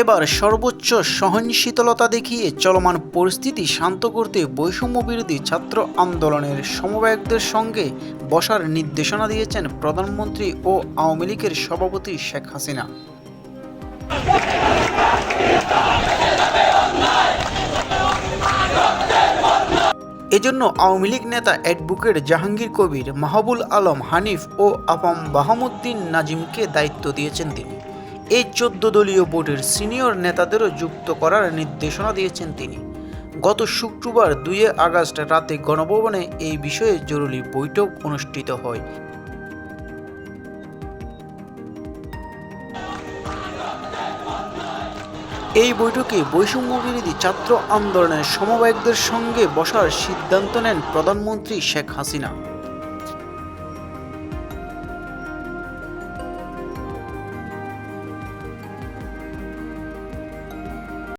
এবার সর্বোচ্চ সহনশীলতা দেখিয়ে চলমান পরিস্থিতি শান্ত করতে বৈষম্য বিরোধী ছাত্র আন্দোলনের সমবায়কদের সঙ্গে বসার নির্দেশনা দিয়েছেন প্রধানমন্ত্রী ও আওয়ামী লীগের সভাপতি শেখ হাসিনা। এজন্য আওয়ামী লীগ নেতা অ্যাডভোকেট জাহাঙ্গীর কবির, মাহবুল আলম হানিফ ও আপাম বাহামুদ্দিন নাজিমকে দায়িত্ব দিয়েছেন তিনি। এই চোদ্দ দলীয় বোর্ডের সিনিয়র নেতাদেরও যুক্ত করার নির্দেশনা দিয়েছেন তিনি। গত শুক্রবার দুই আগস্ট রাতে গণভবনে এই বিষয়ে জরুরি বৈঠক অনুষ্ঠিত হয়। এই বৈঠকে বৈষম্য বিরোধী ছাত্র আন্দোলনের সমবায়কদের সঙ্গে বসার সিদ্ধান্ত নেন প্রধানমন্ত্রী শেখ হাসিনা।